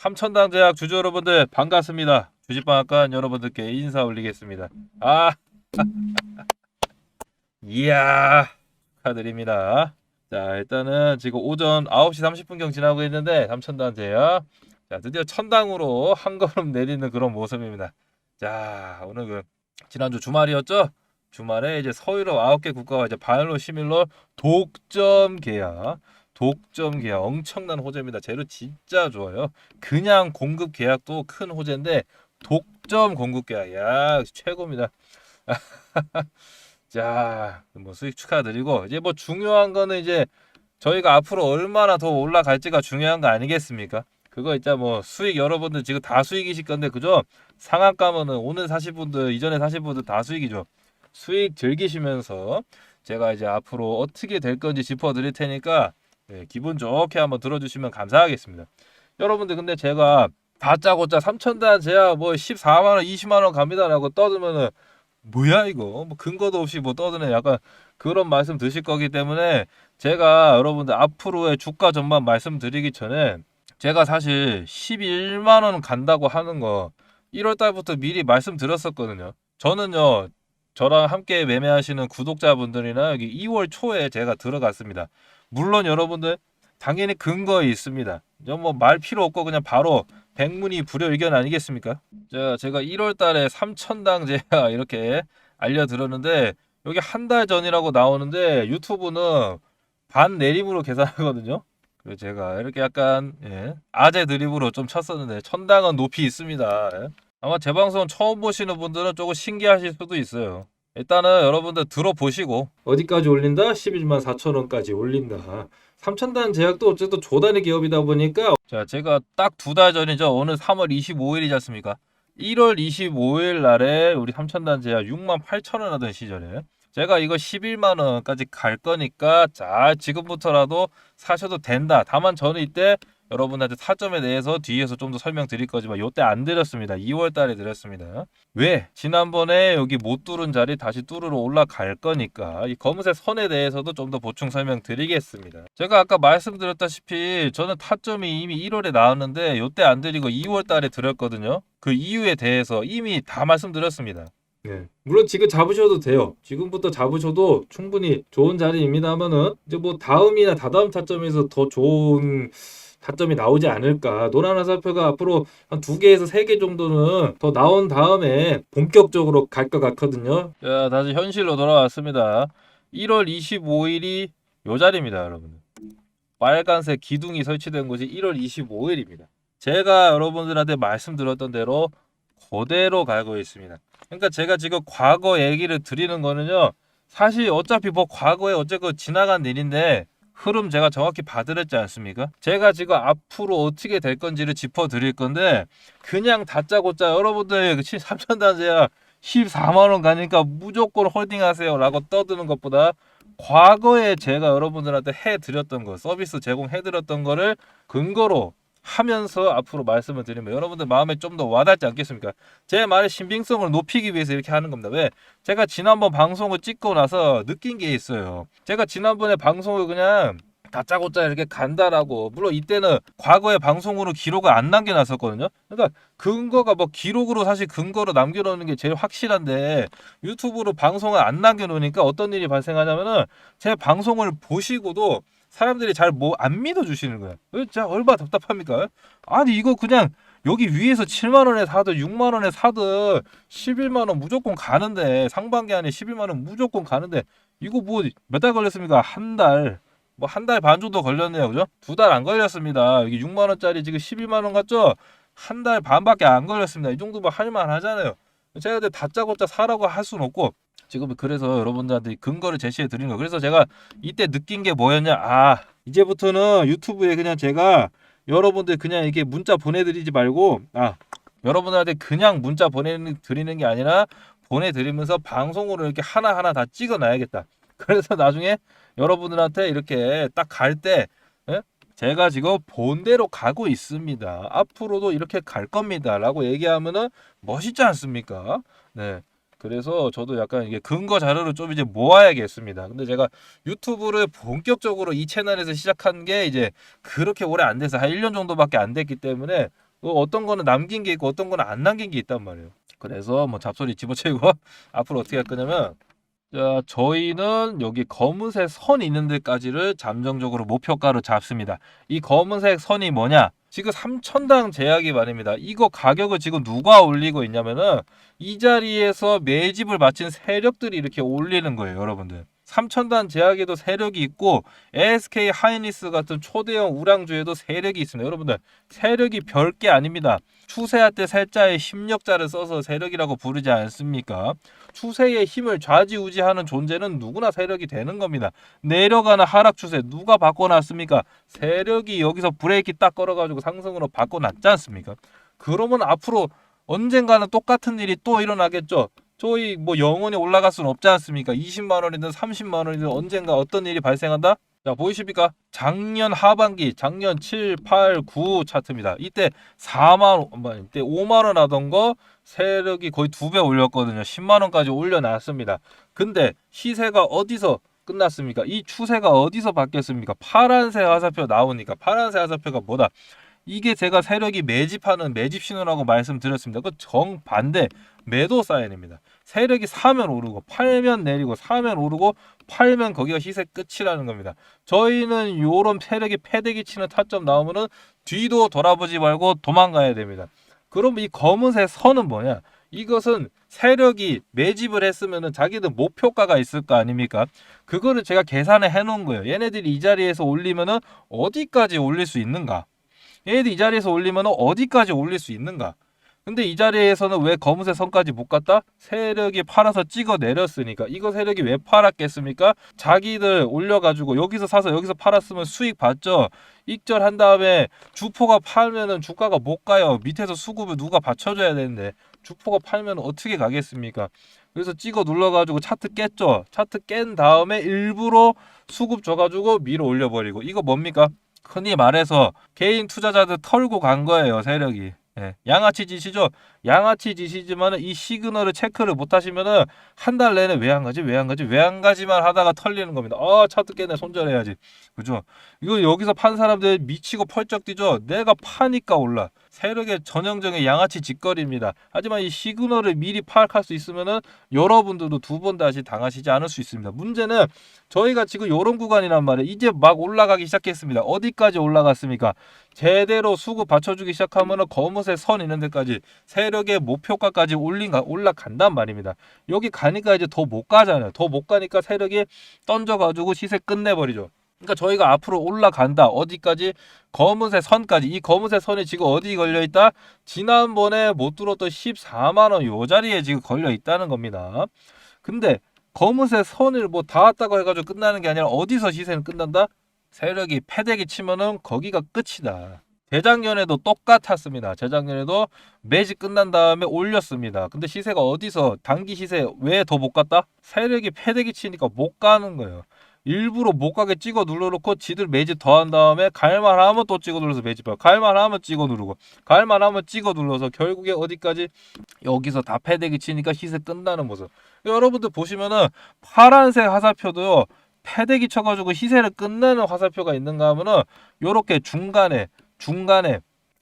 삼천당 제약 주주 여러분들 반갑습니다. 주식방앗간 여러분들께 인사 올리겠습니다. 아, 이야, 축하드립니다. 자, 일단은 지금 오전 9시 30분경 지나고 있는데 삼천당 제약 자, 드디어 천당으로 한 걸음 내리는 그런 모습입니다. 자, 오늘 그 지난주 주말이었죠? 주말에 이제 서유럽 9개 국가와 이제 바이올로 시밀러 독점 계약 독점 계약 엄청난 호재입니다. 재료 진짜 좋아요. 그냥 공급 계약도 큰 호재인데 독점 공급 계약 야 최고입니다. 자, 뭐 수익 축하드리고 이제 뭐 중요한 거는 이제 저희가 앞으로 얼마나 더 올라갈지가 중요한 거 아니겠습니까? 그거 있자 뭐 수익 여러분들 지금 다 수익이실 건데 그죠? 상한가면은 오늘 사실 분들 이전에 사실 분들 다 수익이죠. 수익 즐기시면서 제가 이제 앞으로 어떻게 될 건지 짚어드릴 테니까 네, 기분 좋게 한번 들어주시면 감사하겠습니다. 여러분들 근데 제가 다짜고짜 3천단 제야 뭐 14만 원, 20만 원 갑니다라고 떠들면은 뭐야 이거 뭐 근거도 없이 뭐 떠드네 약간 그런 말씀 드실 거기 때문에 제가 여러분들 앞으로의 주가 전망 말씀드리기 전에 제가 사실 11만 원 간다고 하는 거 1월 달부터 미리 말씀드렸었거든요. 저는요 저랑 함께 매매하시는 구독자분들이나 여기 2월 초에 제가 들어갔습니다. 물론 여러분들 당연히 근거에 있습니다. 뭐 말 필요 없고 그냥 바로 백문이 불여 의견 아니겠습니까? 자, 제가 1월 달에 3천당 제가 이렇게 알려드렸는데 여기 한 달 전이라고 나오는데 유튜브는 반 내림으로 계산하거든요. 그래서 제가 이렇게 약간 예, 아재 드립으로 좀 쳤었는데 천당은 높이 있습니다. 예. 아마 제 방송 처음 보시는 분들은 조금 신기하실 수도 있어요. 일단은 여러분들 들어보시고 어디까지 올린다? 11만 4천 원까지 올린다. 3천단 제약도 어쨌든 조단위 기업이다 보니까 자 제가 딱 두 달 전이죠. 오늘 3월 25일이지 않습니까? 1월 25일 날에 우리 3천단 제약 6만 8천 원 하던 시절에 제가 이거 11만 원까지 갈 거니까 자 지금부터라도 사셔도 된다. 다만 저는 이때 여러분한테 타점에 대해서 뒤에서 좀 더 설명드릴 거지만 요때 안 드렸습니다. 2월 달에 드렸습니다. 왜? 지난번에 여기 못 뚫은 자리 다시 뚫으러 올라갈 거니까 이 검은색 선에 대해서도 좀 더 보충 설명드리겠습니다. 제가 아까 말씀드렸다시피 저는 타점이 이미 1월에 나왔는데 요때 안 드리고 2월 달에 드렸거든요. 그 이유에 대해서 이미 다 말씀드렸습니다. 네. 물론 지금 잡으셔도 돼요. 지금부터 잡으셔도 충분히 좋은 자리입니다만은 이제 뭐 다음이나 다다음 타점에서 더 좋은 타점이 나오지 않을까. 노란 화살표가 앞으로 한 두 개에서 세 개 정도는 더 나온 다음에 본격적으로 갈 것 같거든요. 자, 다시 현실로 돌아왔습니다. 1월 25일이 요 자리입니다, 여러분. 빨간색 기둥이 설치된 곳이 1월 25일입니다. 제가 여러분들한테 말씀드렸던 대로 그대로 가고 있습니다. 그러니까 제가 지금 과거 얘기를 드리는 거는요. 사실 어차피 뭐 과거에 어쨌건 지나간 일인데 흐름 제가 정확히 봐드렸지 않습니까? 제가 지금 앞으로 어떻게 될 건지를 짚어드릴 건데 그냥 다짜고짜 여러분들 3천단제야 14만 원 가니까 무조건 홀딩하세요 라고 떠드는 것보다 과거에 제가 여러분들한테 해드렸던 거 서비스 제공해드렸던 거를 근거로 하면서 앞으로 말씀을 드리면 여러분들 마음에 좀 더 와닿지 않겠습니까? 제 말의 신빙성을 높이기 위해서 이렇게 하는 겁니다. 왜? 제가 지난번 방송을 찍고 나서 느낀 게 있어요. 제가 지난번에 방송을 그냥 다짜고짜 이렇게 간다라고 물론 이때는 과거의 방송으로 기록을 안 남겨놨었거든요. 그러니까 근거가 뭐 기록으로 사실 근거로 남겨놓는 게 제일 확실한데 유튜브로 방송을 안 남겨놓으니까 어떤 일이 발생하냐면은 제 방송을 보시고도 사람들이 잘 뭐 안 믿어주시는 거야. 진짜 얼마나 답답합니까? 아니 이거 그냥 여기 위에서 7만 원에 사든 6만 원에 사든 11만 원 무조건 가는데 상반기 안에 11만 원 무조건 가는데 이거 뭐 몇 달 걸렸습니까? 한 달. 뭐 한 달 반 정도 걸렸네요. 그죠? 두 달 안 걸렸습니다. 여기 6만 원짜리 지금 12만 원 같죠? 한 달 반밖에 안 걸렸습니다. 이 정도면 할 만 하잖아요. 제가 다짜고짜 사라고 할 수는 없고 지금 그래서 여러분들한테 근거를 제시해 드리는 거. 그래서 제가 이때 느낀 게 뭐였냐? 아, 이제부터는 유튜브에 그냥 제가 여러분들 그냥 이렇게 문자 보내드리지 말고 아 여러분들한테 그냥 문자 보내드리는 게 아니라 보내드리면서 방송으로 이렇게 하나하나 다 찍어놔야겠다. 그래서 나중에 여러분들한테 이렇게 딱 갈 때 제가 지금 본대로 가고 있습니다. 앞으로도 이렇게 갈 겁니다. 라고 얘기하면은 멋있지 않습니까? 네. 그래서 저도 약간 이게 근거 자료를 좀 이제 모아야겠습니다. 근데 제가 유튜브를 본격적으로 이 채널에서 시작한 게 이제 그렇게 오래 안 돼서 한 1년 정도밖에 안 됐기 때문에 그 어떤 거는 남긴 게 있고 어떤 거는 안 남긴 게 있단 말이에요. 그래서 뭐 잡소리 집어치우고 앞으로 어떻게 할 거냐면 자, 저희는 여기 검은색 선이 있는 데까지를 잠정적으로 목표가로 잡습니다. 이 검은색 선이 뭐냐? 지금 3천당 제약이 말입니다. 이거 가격을 지금 누가 올리고 있냐면은 이 자리에서 매집을 마친 세력들이 이렇게 올리는 거예요, 여러분들. 3천단 제약에도 세력이 있고 ASK 하이니스 같은 초대형 우량주에도 세력이 있습니다. 여러분들 세력이 별게 아닙니다. 추세할 때 살자의 힘력자를 써서 세력이라고 부르지 않습니까? 추세의 힘을 좌지우지하는 존재는 누구나 세력이 되는 겁니다. 내려가는 하락 추세 누가 바꿔놨습니까? 세력이 여기서 브레이크 딱 걸어가지고 상승으로 바꿔놨지 않습니까? 그러면 앞으로 언젠가는 똑같은 일이 또 일어나겠죠. 저희 뭐 영원히 올라갈 수는 없지 않습니까? 20만 원이든 30만 원이든 언젠가 어떤 일이 발생한다? 자, 보이십니까? 작년 하반기, 작년 7, 8, 9 차트입니다. 이때 4만 원, 이때 5만 원 하던 거 세력이 거의 두 배 올렸거든요. 10만 원까지 올려놨습니다. 근데 시세가 어디서 끝났습니까? 이 추세가 어디서 바뀌었습니까? 파란색 화살표 나오니까 파란색 화살표가 뭐다? 이게 제가 세력이 매집하는 매집 신호라고 말씀드렸습니다. 그 정반대 매도 사인입니다. 세력이 사면 오르고 팔면 내리고 사면 오르고 팔면 거기가 시세 끝이라는 겁니다. 저희는 요런 세력이 패대기 치는 타점 나오면은 뒤도 돌아보지 말고 도망가야 됩니다. 그럼 이 검은색 선은 뭐냐? 이것은 세력이 매집을 했으면은 자기들 목표가가 있을 거 아닙니까? 그거를 제가 계산을 해 놓은 거예요. 얘네들이 이 자리에서 올리면은 어디까지 올릴 수 있는가? 얘네들 이 자리에서 올리면은 어디까지 올릴 수 있는가? 근데 이 자리에서는 왜 검은색 선까지 못 갔다? 세력이 팔아서 찍어 내렸으니까 이거 세력이 왜 팔았겠습니까? 자기들 올려가지고 여기서 사서 여기서 팔았으면 수익 봤죠. 익절한 다음에 주포가 팔면은 주가가 못 가요. 밑에서 수급을 누가 받쳐줘야 되는데 주포가 팔면 어떻게 가겠습니까? 그래서 찍어 눌러가지고 차트 깼죠. 차트 깬 다음에 일부러 수급 줘가지고 밀어 올려버리고 이거 뭡니까? 흔히 말해서 개인 투자자들 털고 간 거예요 세력이. 예, 양아치 짓이죠. 양아치 짓이지만 이 시그널을 체크를 못 하시면은 한 달 내내 왜 안 가지 왜 안 가지 왜 안 가지만 하다가 털리는 겁니다. 아 차트 깨네 손절해야지. 그죠? 이거 여기서 판 사람들 미치고 펄쩍 뛰죠. 내가 파니까 올라. 세력의 전형적인 양아치 짓거리입니다. 하지만 이 시그널을 미리 파악할 수 있으면은 여러분들도 두 번 다시 당하시지 않을 수 있습니다. 문제는 저희가 지금 요런 구간이란 말이에요. 이제 막 올라가기 시작했습니다. 어디까지 올라갔습니까? 제대로 수급 받쳐주기 시작하면은 검은색 선 있는 데까지 세 력의 목표가까지 올린가 올라간단 말입니다. 여기 가니까 이제 더 못 가잖아요. 더 못 가니까 세력이 던져가지고 시세 끝내버리죠. 그러니까 저희가 앞으로 올라간다. 어디까지? 검은색 선까지. 이 검은색 선이 지금 어디 걸려 있다? 지난번에 못 들었던 14만 원 요 자리에 지금 걸려 있다는 겁니다. 근데 검은색 선을 뭐 닿았다고 해가지고 끝나는 게 아니라 어디서 시세는 끝난다? 세력이 패대기 치면은 거기가 끝이다. 재작년에도 똑같았습니다. 재작년에도 매직 끝난 다음에 올렸습니다. 근데 시세가 어디서 단기 시세 왜 더 못 갔다? 세력이 패대기 치니까 못 가는 거예요. 일부러 못 가게 찍어 눌러놓고 지들 매집 더 한 다음에 갈만 하면 또 찍어 눌러서 매집하고 갈만 하면 찍어 누르고 갈만 하면 찍어 눌러서 결국에 어디까지 여기서 다 패대기 치니까 시세 끝나는 모습. 여러분들 보시면은 파란색 화살표도요. 패대기 쳐가지고 시세를 끝내는 화살표가 있는가 하면은 요렇게 중간에 중간에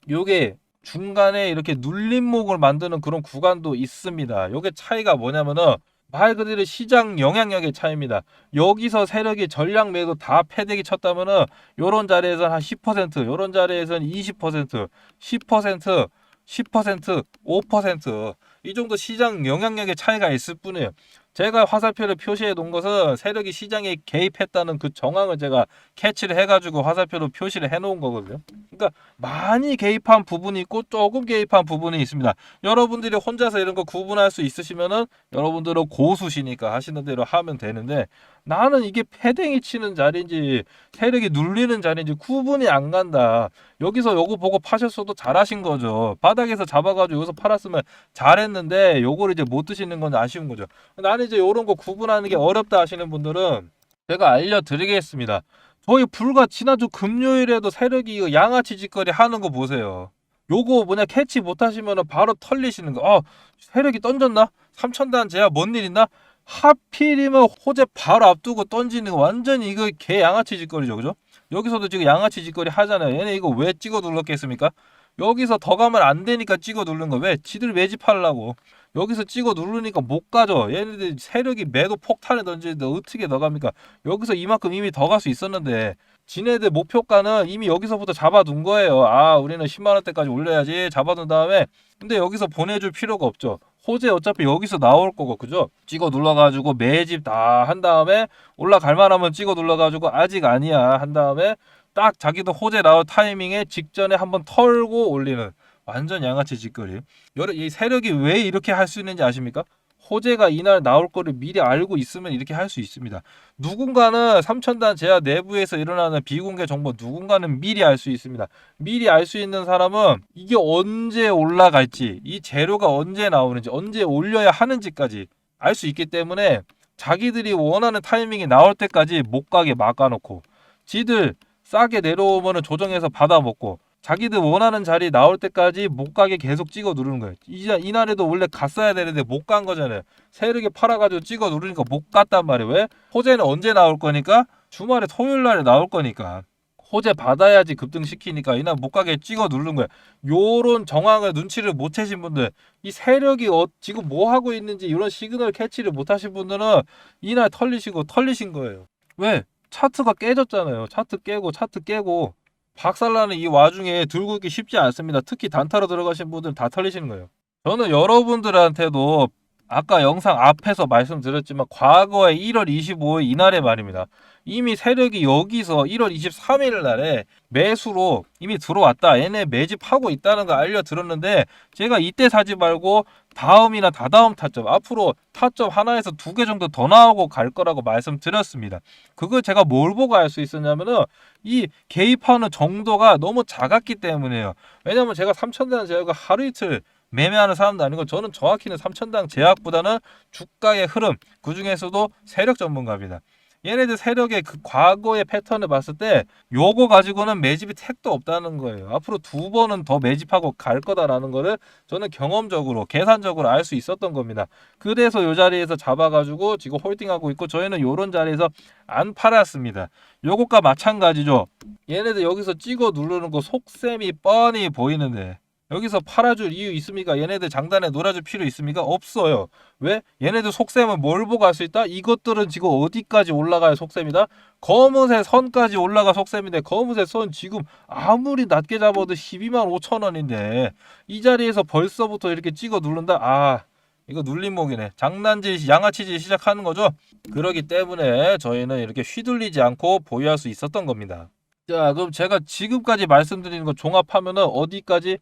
요게 중간에 이렇게 눌림목을 만드는 그런 구간도 있습니다. 요게 차이가 뭐냐면은 말 그대로 시장 영향력의 차이입니다. 여기서 세력이 전량 매도 다 패대기 쳤다면은 요런 자리에서는 한 10%, 요런 자리에서는 20%, 10%, 10%, 5%이 정도 시장 영향력의 차이가 있을 뿐이에요. 제가 화살표를 표시해 놓은 것은 세력이 시장에 개입했다는 그 정황을 제가 캐치를 해가지고 화살표로 표시를 해 놓은 거거든요. 그러니까 많이 개입한 부분이 있고 조금 개입한 부분이 있습니다. 여러분들이 혼자서 이런 거 구분할 수 있으시면은 여러분들은 고수시니까 하시는 대로 하면 되는데 나는 이게 패댕이 치는 자리인지 세력이 눌리는 자리인지 구분이 안 간다. 여기서 요거 보고 파셨어도 잘하신 거죠. 바닥에서 잡아가지고 여기서 팔았으면 잘했는데 요거를 이제 못 드시는 건 아쉬운 거죠. 나는 이제 요런 거 구분하는 게 어렵다 하시는 분들은 제가 알려드리겠습니다. 저희 불과 지난주 금요일에도 세력이 양아치 짓거리 하는 거 보세요. 요거 뭐냐 캐치 못하시면 바로 털리시는 거. 아 세력이 던졌나? 3천단 제야 뭔일 있나? 하필이면 호재 바로 앞두고 던지는 거 완전히 이거 개 양아치 짓거리죠, 그죠? 여기서도 지금 양아치 짓거리 하잖아요. 얘네 이거 왜 찍어 눌렀겠습니까? 여기서 더 가면 안 되니까 찍어 누르는 거. 왜? 지들 매집하려고. 여기서 찍어 누르니까 못 가죠. 얘네들 세력이 매도 폭탄을 던지는데 어떻게 더 갑니까? 여기서 이만큼 이미 더 갈 수 있었는데 지네들 목표가는 이미 여기서부터 잡아둔 거예요. 아, 우리는 10만 원대까지 올려야지. 잡아둔 다음에 근데 여기서 보내줄 필요가 없죠. 호재 어차피 여기서 나올 거고 그죠? 찍어 눌러가지고 매집 다 한 다음에 올라갈 만하면 찍어 눌러가지고 아직 아니야 한 다음에 딱 자기도 호재 나올 타이밍에 직전에 한번 털고 올리는 완전 양아치 짓거리. 여러 이 세력이 왜 이렇게 할 수 있는지 아십니까? 호재가 이날 나올 거를 미리 알고 있으면 이렇게 할 수 있습니다. 누군가는 삼천단 제야 내부에서 일어나는 비공개 정보 누군가는 미리 알 수 있습니다. 미리 알 수 있는 사람은 이게 언제 올라갈지, 이 재료가 언제 나오는지, 언제 올려야 하는지까지 알 수 있기 때문에 자기들이 원하는 타이밍이 나올 때까지 못 가게 막아놓고 지들 싸게 내려오면 조정해서 받아먹고 자기들 원하는 자리 나올 때까지 못 가게 계속 찍어 누르는 거예요. 이, 이날에도 원래 갔어야 되는데 못 간 거잖아요. 세력에 팔아가지고 찍어 누르니까 못 갔단 말이에요. 왜? 호재는 언제 나올 거니까? 주말에 토요일 날에 나올 거니까. 호재 받아야지 급등시키니까 이날 못 가게 찍어 누른 거예요. 요런 정황을 눈치를 못 채신 분들, 이 세력이 어, 지금 뭐 하고 있는지 이런 시그널 캐치를 못 하신 분들은 이날 털리시고 털리신 거예요. 왜? 차트가 깨졌잖아요. 차트 깨고 차트 깨고 박살나는 이 와중에 들고 있기 쉽지 않습니다. 특히 단타로 들어가신 분들은 다 털리시는 거예요. 저는 여러분들한테도 아까 영상 앞에서 말씀드렸지만 과거에 1월 25일 이날의 말입니다. 이미 세력이 여기서 1월 23일 날에 매수로 이미 들어왔다. 얘네 매집하고 있다는 거 알려드렸는데 제가 이때 사지 말고 다음이나 다다음 타점 앞으로 타점 하나에서 두 개 정도 더 나오고 갈 거라고 말씀드렸습니다. 그걸 제가 뭘 보고 알 수 있었냐면은 이 개입하는 정도가 너무 작았기 때문에요. 왜냐면 제가 3천대는 제가 하루 이틀 매매하는 사람도 아니고 저는 정확히는 3천당 제약보다는 주가의 흐름 그 중에서도 세력 전문가입니다. 얘네들 세력의 그 과거의 패턴을 봤을 때 요거 가지고는 매집이 택도 없다는 거예요. 앞으로 두 번은 더 매집하고 갈 거다라는 거를 저는 경험적으로 계산적으로 알 수 있었던 겁니다. 그래서 요 자리에서 잡아가지고 지금 홀딩하고 있고 저희는 요런 자리에서 안 팔았습니다. 요것과 마찬가지죠. 얘네들 여기서 찍어 누르는 거 속셈이 뻔히 보이는데 여기서 팔아줄 이유 있습니까? 얘네들 장단에 놀아줄 필요 있습니까? 없어요. 왜? 얘네들 속셈은 뭘 보고 할 수 있다? 이것들은 지금 어디까지 올라가야 속셈이다? 검은색 선까지 올라가 속셈인데 검은색 선 지금 아무리 낮게 잡아도 12만 5천 원인데 이 자리에서 벌써부터 이렇게 찍어 누른다? 아 이거 눌림목이네. 장난질 양아치질 시작하는 거죠. 그러기 때문에 저희는 이렇게 휘둘리지 않고 보유할 수 있었던 겁니다. 자 그럼 제가 지금까지 말씀드리는 거 종합하면은 어디까지?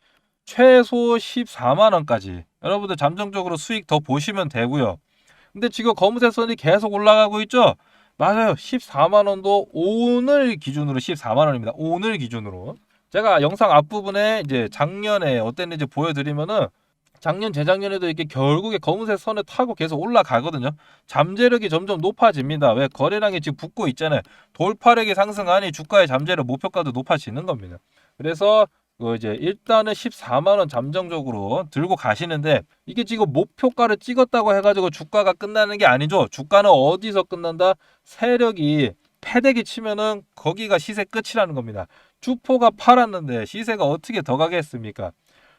최소 14만 원까지 여러분들 잠정적으로 수익 더 보시면 되고요. 근데 지금 검은색 선이 계속 올라가고 있죠? 맞아요. 14만 원도 오늘 기준으로 14만 원입니다. 오늘 기준으로. 제가 영상 앞부분에 이제 작년에 어땠는지 보여드리면은 작년 재작년에도 이렇게 결국에 검은색 선을 타고 계속 올라가거든요. 잠재력이 점점 높아집니다. 왜 거래량이 지금 붙고 있잖아요. 돌파력이 상승하니 주가의 잠재력 목표가도 높아지는 겁니다. 그래서 그 이제 일단은 14만 원 잠정적으로 들고 가시는데 이게 지금 목표가를 찍었다고 해가지고 주가가 끝나는 게 아니죠. 주가는 어디서 끝난다? 세력이 패대기 치면은 거기가 시세 끝이라는 겁니다. 주포가 팔았는데 시세가 어떻게 더 가겠습니까?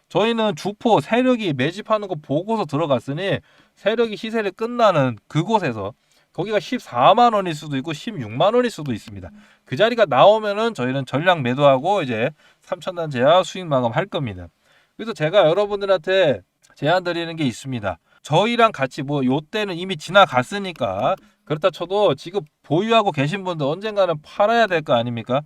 저희는 주포 세력이 매집하는 거 보고서 들어갔으니 세력이 시세를 끝나는 그곳에서 거기가 14만 원일 수도 있고 16만 원일 수도 있습니다. 그 자리가 나오면은 저희는 전량 매도하고 이제 3천단 제야 수익 마감할 겁니다. 그래서 제가 여러분들한테 제안 드리는 게 있습니다. 저희랑 같이 뭐 요때는 이미 지나갔으니까 그렇다 쳐도 지금 보유하고 계신 분들 언젠가는 팔아야 될 거 아닙니까?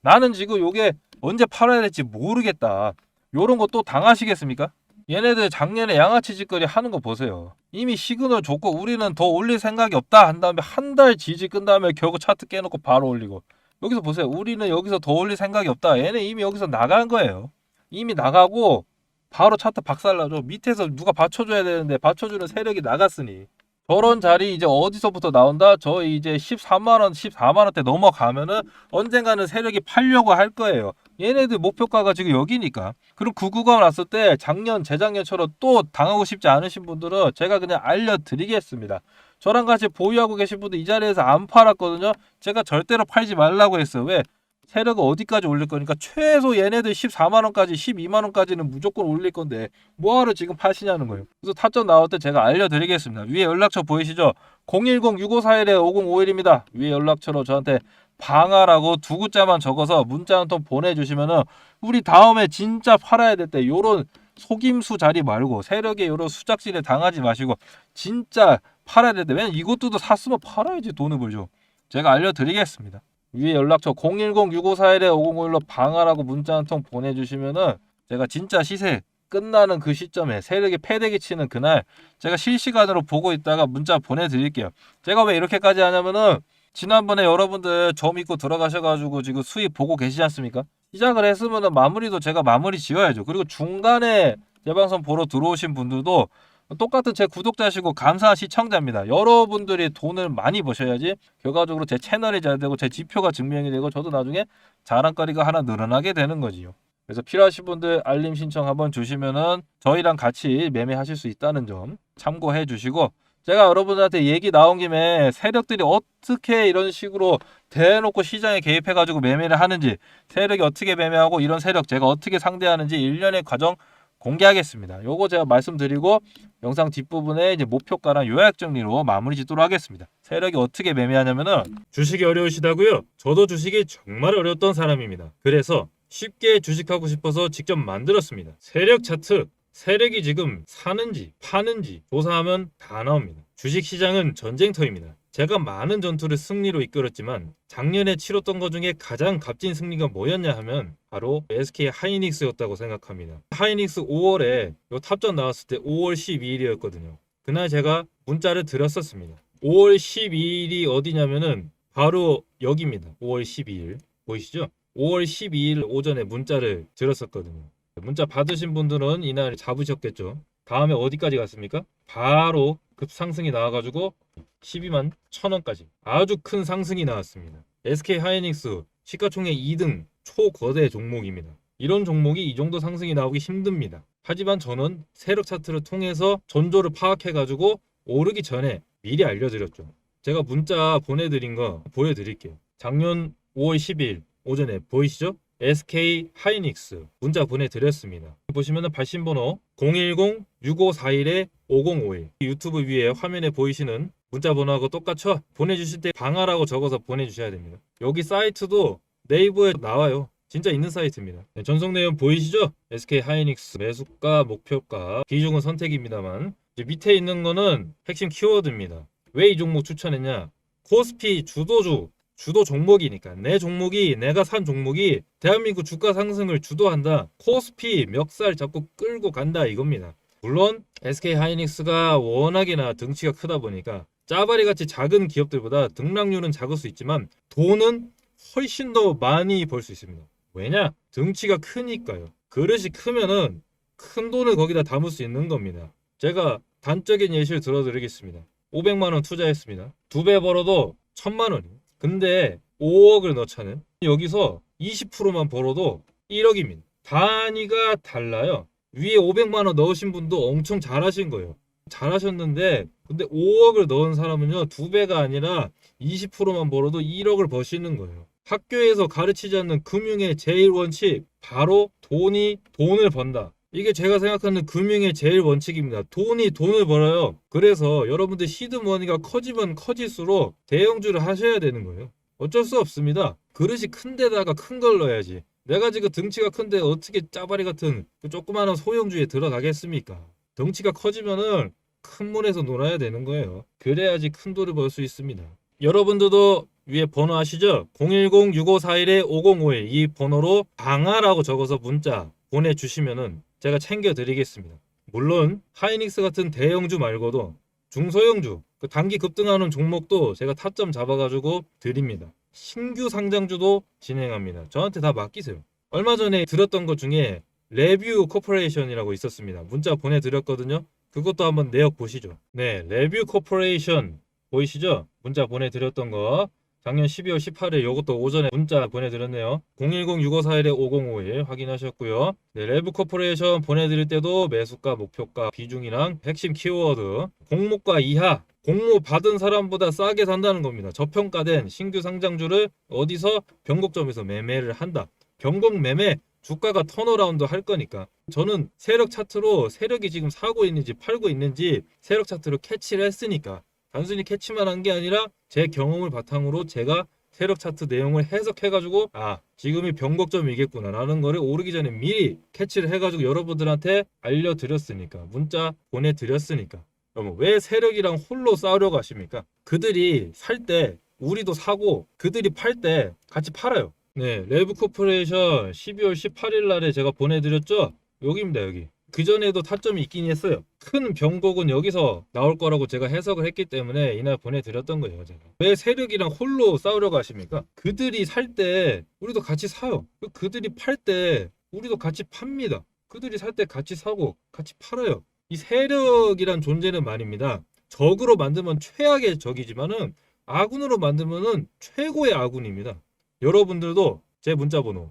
나는 지금 요게 언제 팔아야 될지 모르겠다. 요런 거 또 당하시겠습니까? 얘네들 작년에 양아치 짓거리 하는 거 보세요. 이미 시그널 줬고 우리는 더 올릴 생각이 없다 한 다음에 한 달 지지 끈 다음에 결국 차트 깨놓고 바로 올리고 여기서 보세요. 우리는 여기서 더 올릴 생각이 없다. 얘네 이미 여기서 나간 거예요. 이미 나가고 바로 차트 박살나죠. 밑에서 누가 받쳐줘야 되는데 받쳐주는 세력이 나갔으니 저런 자리 이제 어디서부터 나온다? 저 이제 13만 원, 14만 원대 넘어가면은 언젠가는 세력이 팔려고 할 거예요. 얘네들 목표가가 지금 여기니까. 그럼 그 구간 왔을 때 작년, 재작년처럼 또 당하고 싶지 않으신 분들은 제가 그냥 알려드리겠습니다. 저랑 같이 보유하고 계신 분들 이 자리에서 안 팔았거든요. 제가 절대로 팔지 말라고 했어요. 왜? 세력을 어디까지 올릴 거니까 최소 얘네들 14만 원까지 12만 원까지는 무조건 올릴 건데 뭐하러 지금 파시냐는 거예요. 그래서 타점 나올 때 제가 알려드리겠습니다. 위에 연락처 보이시죠? 010-6541-5051입니다. 위에 연락처로 저한테 방아라고 두 글자만 적어서 문자 한 통 보내주시면은 우리 다음에 진짜 팔아야 될 때 요런 속임수 자리 말고 세력의 요런 수작질에 당하지 마시고 진짜 팔아야 될 때 왜냐면 이것도 샀으면 팔아야지 돈을 벌죠. 제가 알려드리겠습니다. 위에 연락처 010-6541-5051로 방아라고 문자 한 통 보내주시면은 제가 진짜 시세 끝나는 그 시점에 세력이 패대기 치는 그날 제가 실시간으로 보고 있다가 문자 보내드릴게요. 제가 왜 이렇게까지 하냐면은 지난번에 여러분들 저 믿고 들어가셔가지고 지금 수익 보고 계시지 않습니까? 시작을 했으면은 마무리도 제가 마무리 지어야죠. 그리고 중간에 제 방송 보러 들어오신 분들도 똑같은 제 구독자시고 감사한 시청자입니다. 여러분들이 돈을 많이 버셔야지 결과적으로 제 채널이 잘 되고 제 지표가 증명이 되고 저도 나중에 자랑거리가 하나 늘어나게 되는 거지요. 그래서 필요하신 분들 알림 신청 한번 주시면은 저희랑 같이 매매하실 수 있다는 점 참고해 주시고 제가 여러분들한테 얘기 나온 김에 세력들이 어떻게 이런 식으로 대놓고 시장에 개입해 가지고 매매를 하는지 세력이 어떻게 매매하고 이런 세력 제가 어떻게 상대하는지 일련의 과정 공개하겠습니다. 요거 제가 말씀드리고 영상 뒷부분에 이제 목표가랑 요약 정리로 마무리 짓도록 하겠습니다. 세력이 어떻게 매매하냐면은 주식이 어려우시다고요? 저도 주식이 정말 어려웠던 사람입니다. 그래서 쉽게 주식하고 싶어서 직접 만들었습니다. 세력 차트 세력이 지금 사는지 파는지 조사하면 다 나옵니다. 주식 시장은 전쟁터입니다. 제가 많은 전투를 승리로 이끌었지만 작년에 치렀던 것 중에 가장 값진 승리가 뭐였냐 하면 바로 SK 하이닉스였다고 생각합니다. 하이닉스 5월에 요 탑전 나왔을 때 5월 12일이었거든요. 그날 제가 문자를 드렸었습니다. 5월 12일이 어디냐면은 바로 여기입니다. 5월 12일 보이시죠? 5월 12일 오전에 문자를 드렸었거든요. 문자 받으신 분들은 이날 잡으셨겠죠. 다음에 어디까지 갔습니까? 바로 급상승이 나와가지고 12만 1000원까지 아주 큰 상승이 나왔습니다. SK 하이닉스 시가총액 2등 초거대 종목입니다. 이런 종목이 이 정도 상승이 나오기 힘듭니다. 하지만 저는 세력 차트를 통해서 전조를 파악해가지고 오르기 전에 미리 알려드렸죠. 제가 문자 보내드린 거 보여드릴게요. 작년 5월 10일 오전에 보이시죠? SK 하이닉스 문자 보내드렸습니다. 보시면은 발신번호 010-6541-5051 유튜브 위에 화면에 보이시는 문자 번호하고 똑같죠? 보내주실 때 방아라고 적어서 보내주셔야 됩니다. 여기 사이트도 네이버에 나와요. 진짜 있는 사이트입니다. 네, 전송 내용 보이시죠? SK 하이닉스 매수가, 목표가, 비중은 선택입니다만 밑에 있는 거는 핵심 키워드입니다. 왜 이 종목 추천했냐? 코스피 주도주 주도 종목이니까 내 종목이 내가 산 종목이 대한민국 주가 상승을 주도한다. 코스피 멱살 잡고 끌고 간다 이겁니다. 물론 SK 하이닉스가 워낙에나 등치가 크다 보니까 짜바리 같이 작은 기업들보다 등락률은 작을 수 있지만 돈은 훨씬 더 많이 벌 수 있습니다. 왜냐? 등치가 크니까요. 그릇이 크면은 큰 돈을 거기다 담을 수 있는 겁니다. 제가 단적인 예시를 들어드리겠습니다. 500만 원 투자했습니다. 두 배 벌어도 1000만 원이에요. 근데 5억을 넣자는 여기서 20%만 벌어도 1억입니다. 단위가 달라요. 위에 500만 원 넣으신 분도 엄청 잘하신 거예요. 잘하셨는데 근데 5억을 넣은 사람은요 두 배가 아니라 20%만 벌어도 1억을 버시는 거예요. 학교에서 가르치지 않는 금융의 제일 원칙 바로 돈이 돈을 번다. 이게 제가 생각하는 금융의 제일 원칙입니다. 돈이 돈을 벌어요. 그래서 여러분들 시드머니가 커지면 커질수록 대형주를 하셔야 되는 거예요. 어쩔 수 없습니다. 그릇이 큰 데다가 큰 걸 넣어야지. 내가 지금 등치가 큰데 어떻게 짜바리 같은 그 조그마한 소형주에 들어가겠습니까? 덩치가 커지면은 큰 물에서 놀아야 되는 거예요. 그래야지 큰 돈을 벌 수 있습니다. 여러분들도 위에 번호 아시죠? 010-6541-5051 이 번호로 방아라고 적어서 문자 보내주시면은 제가 챙겨드리겠습니다. 물론 하이닉스 같은 대형주 말고도 중소형주 그 단기 급등하는 종목도 제가 타점 잡아가지고 드립니다. 신규 상장주도 진행합니다. 저한테 다 맡기세요. 얼마 전에 들었던 것 중에 레뷰 코퍼레이션이라고 있었습니다. 문자 보내드렸거든요. 그것도 한번 내역 보시죠. 네, 레뷰 코퍼레이션 보이시죠? 문자 보내드렸던 거. 작년 12월 18일 요것도 오전에 문자 보내드렸네요. 010-6541-5051 확인하셨고요. 네, 레브 코퍼레이션 보내드릴 때도 매수가, 목표가, 비중이랑 핵심 키워드, 공모가 이하, 공모 받은 사람보다 싸게 산다는 겁니다. 저평가된 신규 상장주를 어디서 변곡점에서 매매를 한다. 변곡 매매 주가가 턴어라운드 할 거니까 저는 세력 차트로 세력이 지금 사고 있는지 팔고 있는지 세력 차트로 캐치를 했으니까 단순히 캐치만 한 게 아니라 제 경험을 바탕으로 제가 세력 차트 내용을 해석해가지고 아 지금이 변곡점이겠구나 라는 거를 오르기 전에 미리 캐치를 해가지고 여러분들한테 알려드렸으니까 문자 보내드렸으니까 여러분 왜 세력이랑 홀로 싸우려고 하십니까? 그들이 살 때 우리도 사고 그들이 팔 때 같이 팔아요. 네, 레브 코퍼레이션 12월 18일 날에 제가 보내드렸죠. 여기입니다 여기. 그 전에도 타점이 있긴 했어요. 큰 변곡은 여기서 나올 거라고 제가 해석을 했기 때문에 이날 보내드렸던 거예요. 제가. 왜 세력이랑 홀로 싸우려고 하십니까? 그들이 살 때 우리도 같이 사요. 그들이 팔 때 우리도 같이 팝니다. 그들이 살 때 같이 사고 같이 팔아요. 이 세력이란 존재는 말입니다. 적으로 만들면 최악의 적이지만은 아군으로 만들면은 최고의 아군입니다. 여러분들도 제 문자 번호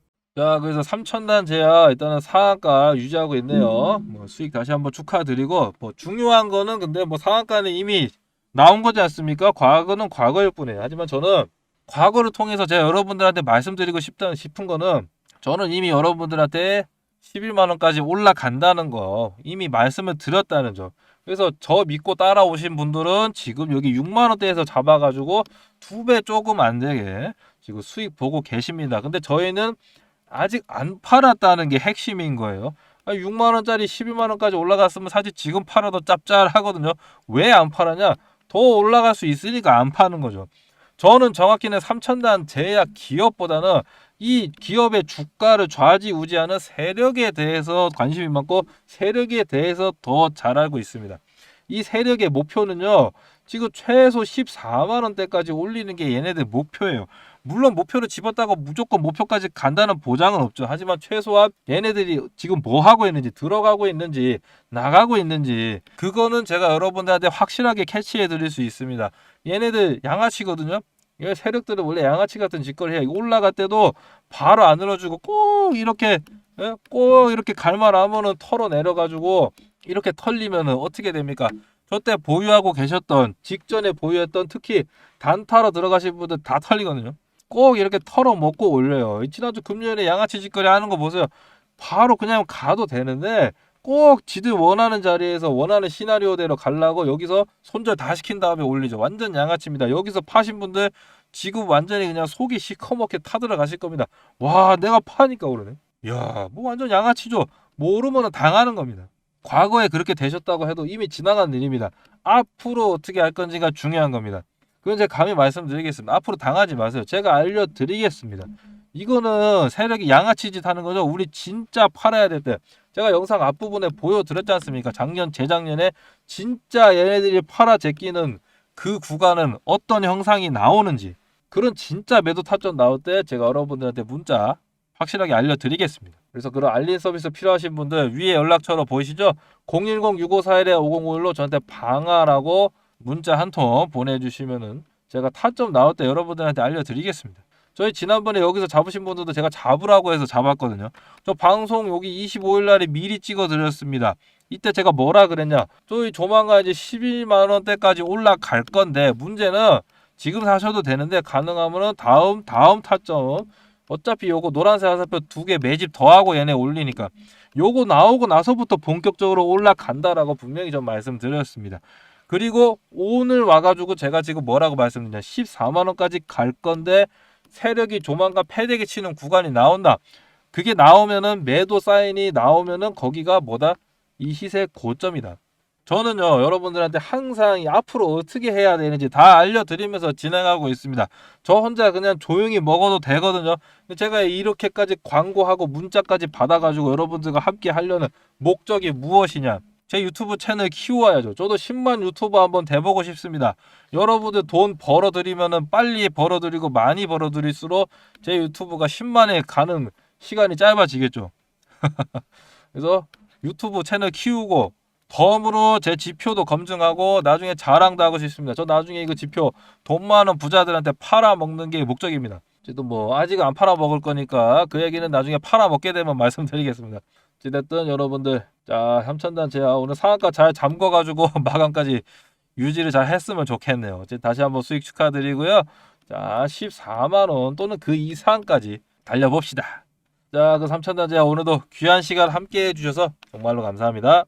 자, 그래서 3천단 제야 일단은 상한가 유지하고 있네요. 뭐 수익 다시 한번 축하드리고 뭐 중요한 거는 근데 뭐 상한가는 이미 나온 거지 않습니까? 과거는 과거일 뿐이에요. 하지만 저는 과거를 통해서 제가 여러분들한테 말씀드리고 싶다 싶은 거는 저는 이미 여러분들한테 11만 원까지 올라간다는 거 이미 말씀을 드렸다는 점. 그래서 저 믿고 따라오신 분들은 지금 여기 6만 원대에서 잡아가지고 두 배 조금 안 되게 지금 수익 보고 계십니다. 근데 저희는 아직 안 팔았다는 게 핵심인 거예요. 6만 원짜리 12만 원까지 올라갔으면 사실 지금 팔아도 짭짤하거든요. 왜 안 팔았냐? 더 올라갈 수 있으니까 안 파는 거죠. 저는 정확히는 3천단 제약 기업보다는 이 기업의 주가를 좌지우지하는 세력에 대해서 관심이 많고 세력에 대해서 더 잘 알고 있습니다. 이 세력의 목표는요. 지금 최소 14만 원대까지 올리는 게 얘네들 목표예요. 물론 목표를 집었다고 무조건 목표까지 간다는 보장은 없죠. 하지만 최소한 얘네들이 지금 뭐 하고 있는지 들어가고 있는지 나가고 있는지 그거는 제가 여러분들한테 확실하게 캐치해 드릴 수 있습니다. 얘네들 양아치거든요. 이 세력들은 원래 양아치 같은 짓거리 해. 올라갈 때도 바로 안 늘어주고 꼭 이렇게 예? 꼭 이렇게 갈만하면은 털어 내려가지고 이렇게 털리면은 어떻게 됩니까? 저때 보유하고 계셨던 직전에 보유했던 특히 단타로 들어가신 분들 다 털리거든요. 꼭 이렇게 털어 먹고 올려요. 지난주 금요일에 양아치 짓거리 하는 거 보세요. 바로 그냥 가도 되는데 꼭 지들 원하는 자리에서 원하는 시나리오대로 가려고 여기서 손절 다 시킨 다음에 올리죠. 완전 양아치입니다. 여기서 파신 분들 지금 완전히 그냥 속이 시커멓게 타들어 가실 겁니다. 와, 내가 파니까 그러네. 야, 뭐 완전 양아치죠. 모르면 당하는 겁니다. 과거에 그렇게 되셨다고 해도 이미 지나간 일입니다. 앞으로 어떻게 할 건지가 중요한 겁니다. 그건 제가 감히 말씀드리겠습니다. 앞으로 당하지 마세요. 제가 알려드리겠습니다. 이거는 세력이 양아치 짓 하는 거죠. 우리 진짜 팔아야 될 때, 제가 영상 앞부분에 보여드렸지 않습니까? 작년, 재작년에 진짜 얘네들이 팔아 제끼는 그 구간은 어떤 형상이 나오는지 그런 진짜 매도 타점 나올 때 제가 여러분들한테 문자 확실하게 알려드리겠습니다. 그래서 그런 알림 서비스 필요하신 분들 위에 연락처로 보이시죠? 010-6541-5051로 저한테 방아라고 문자 한 통 보내주시면은 제가 타점 나올 때 여러분들한테 알려드리겠습니다. 저희 지난번에 여기서 잡으신 분들도 제가 잡으라고 해서 잡았거든요. 저 방송 여기 25일 날에 미리 찍어 드렸습니다. 이때 제가 뭐라 그랬냐? 저희 조만간 이제 11만 원대까지 올라갈 건데 문제는 지금 사셔도 되는데 가능하면은 다음 다음 타점 어차피 요거 노란색 화살표 두 개 매집 더하고 얘네 올리니까 요거 나오고 나서부터 본격적으로 올라간다라고 분명히 좀 말씀드렸습니다. 그리고 오늘 와가지고 제가 지금 뭐라고 말씀드렸냐 14만 원까지 갈 건데 세력이 조만간 패대기 치는 구간이 나온다. 그게 나오면은 매도 사인이 나오면은 거기가 뭐다? 이 시세 고점이다. 저는요 여러분들한테 항상 이 앞으로 어떻게 해야 되는지 다 알려드리면서 진행하고 있습니다. 저 혼자 그냥 조용히 먹어도 되거든요. 제가 이렇게까지 광고하고 문자까지 받아가지고 여러분들과 함께 하려는 목적이 무엇이냐? 제 유튜브 채널 키워야죠. 저도 10만 유튜버 한번 돼보고 싶습니다. 여러분들 돈 벌어들이면은 빨리 벌어들이고 많이 벌어들일수록 제 유튜브가 10만에 가는 시간이 짧아지겠죠. 그래서 유튜브 채널 키우고 덤으로 제 지표도 검증하고 나중에 자랑도 하고 싶습니다. 저 나중에 이거 지표 돈 많은 부자들한테 팔아 먹는 게 목적입니다. 어쨌든 뭐 아직 안 팔아 먹을 거니까 그 얘기는 나중에 팔아 먹게 되면 말씀드리겠습니다. 어쨌든 여러분들 자 삼천단 제야 오늘 상한가 잘 잠궈가지고 마감까지 유지를 잘 했으면 좋겠네요. 어쨌든 다시 한번 수익 축하드리고요. 자 14만 원 또는 그 이상까지 달려봅시다. 자 그 삼천단 제야 오늘도 귀한 시간 함께 해주셔서 정말로 감사합니다.